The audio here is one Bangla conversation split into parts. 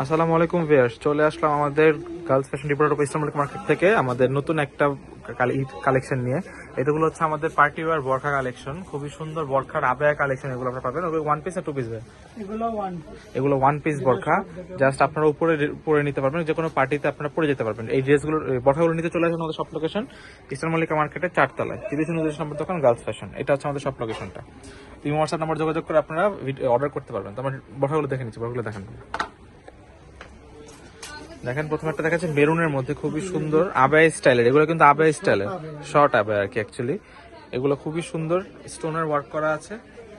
আসসালামু আলাইকুম ভিয়ার্স চলে আসলাম আমাদের girls fashion department of Islamic market থেকে আমাদের নতুন একটা কালেকশন নিয়ে। এগুলো হচ্ছে আমাদের পার্টি ওয়ার বরখা কালেকশন খুবই সুন্দর বরখার আবেয়া কালেকশন এগুলো আপনারা পাবেন। ওয়ান পিস আর টু পিস এগুলো ওয়ান এগুলো ওয়ান পিস বরখা জাস্ট আপনারা উপরে পরে নিতে পারবেন যে কোনো পার্টিতে আপনারা পরে যেতে পারবেন। এই ড্রেসগুলো বরখাগুলো নিতে চলে আসেন আমাদের সব লোকেশন ইসলাম মল্লিকা মার্কেটের চারতলায়। তিরিশ উনত্রিশ নম্বর দোকান গার্লস ফ্যাশন এটা হচ্ছে আমাদের সব লোকেশনটা তুমি হোয়াটসঅ্যাপ নাম্বার যোগাযোগ করে আপনারা অর্ডার করতে পারবেন। তো আমার বরখাগুলো দেখে নিচ্ছি বরখাগুলো দেখেন। দেখেন প্রথম একটা দেখাচ্ছে মেরুনের মধ্যে খুবই সুন্দর আবাই স্টাইলের। এগুলো কিন্তু আবায় স্টাইলের শর্ট আবায় আর কি অ্যাকচুয়ালি এগুলো খুবই সুন্দর স্টোনের ওয়ার্ক করা আছে।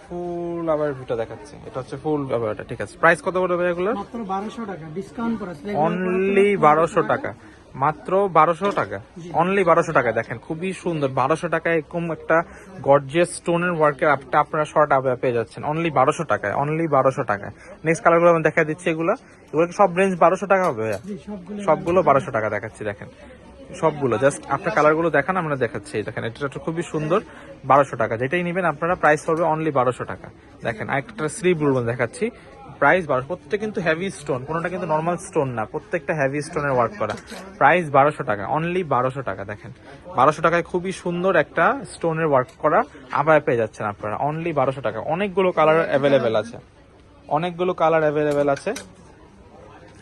ফুল আবার ভিটা দেখাচ্ছে। এটা হচ্ছে ফুল আবারটা ঠিক আছে। প্রাইস কত বলবে এগুলো মাত্র বারোশো টাকা ডিসকাউন্ট করে। অনলি বারোশো টাকা। মাত্র বারোশো টাকা। অনলি বারোশো টাকা দেখেন খুবই সুন্দর। বারোশো টাকায় এরকম একটা গর্জিয়াস স্টোনের ওয়ার্কের আপটা আপনারা শর্ট আবে পেয়ে যাচ্ছেন। অনলি বারোশো টাকায় অনলি বারোশো টাকায়। নেক্সট কালারগুলো আমি দেখা দিচ্ছি এগুলো। এগুলো সব রেঞ্জ বারোশো টাকা হবে? সবগুলো বারোশো টাকা। দেখাচ্ছি দেখেন। সবগুলো জাস্ট আপনার কালারগুলো দেখান আমরা দেখাচ্ছি। দেখেন এটা একটা খুবই সুন্দর। বারোশো টাকা যেটাই নেবেন আপনারা প্রাইস পড়বে অনলি বারোশো টাকা। দেখেন আরেকটা শ্রী ব্লু দেখাচ্ছি। প্রাইস বারোশো। প্রত্যেক কিন্তু হেভি স্টোন কোনোটা কিন্তু নর্মাল স্টোন না, প্রত্যেকটা হেভি স্টোনের ওয়ার্ক করা। প্রাইস বারোশো টাকা অনলি বারোশো টাকা, দেখেন। বারোশো টাকায় খুবই সুন্দর একটা স্টোনের ওয়ার্ক করা আবার পেয়ে যাচ্ছেন আপনারা। অনলি বারোশো টাকা। অনেকগুলো কালার অ্যাভেলেবেল আছে। অনেকগুলো কালার অ্যাভেলেবেল আছে।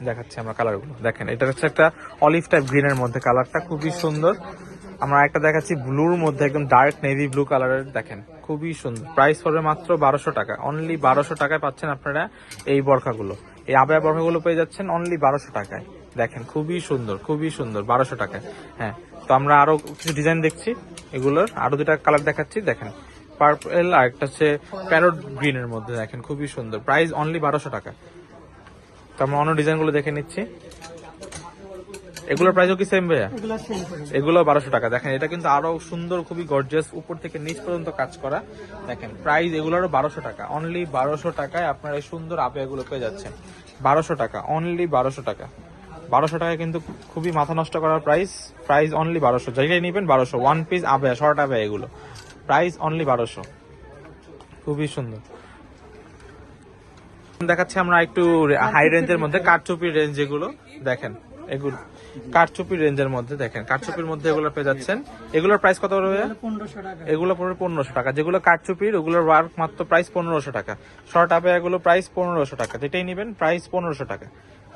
দেখাচ্ছি আমরা কালারগুলো দেখেন, এটা হচ্ছে একটা অলিভ টাইপ গ্রিনের মধ্যে কালারটা খুবই সুন্দর। আমরা একটা দেখাচ্ছি ব্লুর মধ্যে একদম ডার্ক নেভি ব্লু কালারের, দেখেন, খুবই সুন্দর। প্রাইস পড়বে মাত্র বারোশো টাকা। অনলি বারোশো টাকায় পাচ্ছেন আপনারা এই বরখাগুলো। এই আবেয়া বরখাগুলো পেয়ে যাচ্ছেন অনলি বারোশো টাকায়। দেখেন, খুবই সুন্দর খুবই সুন্দর, বারোশো টাকায়। হ্যাঁ তো আমরা আরও কিছু ডিজাইন দেখছি এগুলোর। আরও দুটা কালার দেখাচ্ছি, দেখেন। পার্পেল আর একটা হচ্ছে প্যারোট গ্রিনের মধ্যে, দেখেন, খুবই সুন্দর। প্রাইস অনলি বারোশো টাকা। তো আমরা অন্য ডিজাইনগুলো দেখে নিচ্ছি। এগুলোর প্রাইসও কি সেম ভাইয়া? এগুলো বারোশো টাকা। দেখেন এটা কিন্তু আরও সুন্দর খুবই গর্জিয়াস উপর থেকে নিচ পর্যন্ত কাজ করা। দেখেন প্রাইস এগুলোরও বারোশো টাকা। অনলি বারোশো টাকায় আপনার এই সুন্দর আপে এগুলো পেয়ে যাচ্ছেন। বারোশো টাকা অনলি বারোশো টাকা। বারোশো টাকা কিন্তু খুবই মাথা নষ্ট করার প্রাইস প্রাইস অনলি বারোশো। যেটাই নেবেন বারোশো। ওয়ান পিস আবে শর্ট আবে এগুলো। প্রাইস অনলি বারোশো। খুবই সুন্দর। দেখাচ্ছি আমরা একটু হাই রেঞ্জের মধ্যে কারচুপির রেঞ্জ যেগুলো। দেখেন। এগুলো কারচুপির রেঞ্জের মধ্যে দেখেন কারচুপির মধ্যে এগুলো পেয়ে যাচ্ছেন। এগুলোর প্রাইস কত টাকা এগুলো পড়বে পনেরোশো টাকা। যেগুলো কারচুপির ওগুলোর ওয়ার্ক মাত্র প্রাইস পনেরোশো টাকা। শর্ট আপে এগুলো প্রাইস পনেরোশো টাকা। যেটাই নেবেন প্রাইস পনেরোশো টাকা।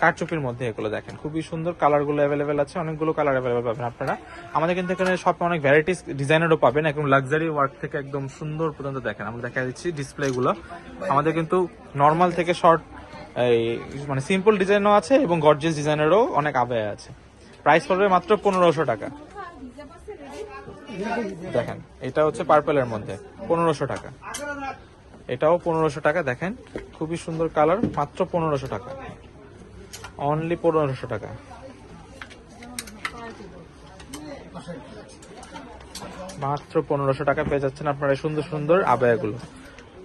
কারচুপির মধ্যে এগুলো দেখেন খুবই সুন্দর কালারগুলো অ্যাভেলেবেল আছে অনেকগুলো কালার অ্যাভেলেবেল পাবেন আপনারা। আমাদের কিন্তু এখানে সব অনেক ভ্যারাইটিস ডিজাইনেরও পাবেন একদম লাক্সারি ওয়ার্ক থেকে একদম সুন্দর পর্যন্ত দেখেন। আমরা দেখা দিচ্ছি ডিসপ্লে গুলো। আমাদের কিন্তু নর্মাল থেকে শর্ট এই মানে সিম্পল ডিজাইনও আছে এবং গর্জিয়াস ডিজাইনেরও অনেক আবে আছে। প্রাইস পড়বে মাত্র পনেরোশো টাকা। দেখেন, এটা হচ্ছে পার্পেলের মধ্যে, পনেরোশো টাকা। এটাও পনেরোশো টাকা, দেখেন, খুবই সুন্দর কালার মাত্র পনেরোশো টাকা। অনলি পনেরোশো টাকা। মাত্র পনেরোশো টাকা পেয়ে যাচ্ছেন আপনারা সুন্দর সুন্দর আবায়াগুলো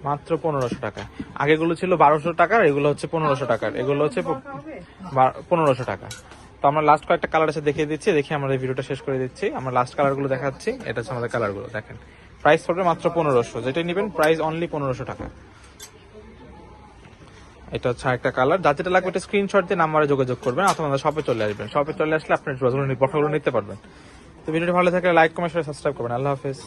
মাত্র পনেরোশো টাকা। আগেগুলো ছিল বারোশো টাকার, এগুলো হচ্ছে পনেরোশো টাকার। এগুলো হচ্ছে পনেরোশো টাকা। তো আমরা লাস্ট কয়েকটা কালার আছে দেখিয়ে দিচ্ছি, দেখি আমরা ভিডিওটা শেষ করে দিচ্ছি। আমরা লাস্ট কালারগুলো দেখাচ্ছি, এটা হচ্ছে আমাদের কালারগুলো দেখেন। প্রাইস পড়বে মাত্র পনেরোশো। যেটাই নেবেন প্রাইস অনলি পনেরোশো টাকা। এটা হচ্ছে একটা কালার যা যেটা লাগবে এটা স্ক্রিনশট দিয়ে নাম্বারে যোগাযোগ করবেন, অথবা আমাদের শপে চলে আসবেন। শপে চলে আসলে আপনি ড্রেসগুলো পটাগুলো নিতে পারবেন। তো ভিডিওটি ভালো থাকলে লাইক কমেন্ট সাবস্ক্রাইব করবেন। আল্লাহ হাফেজ।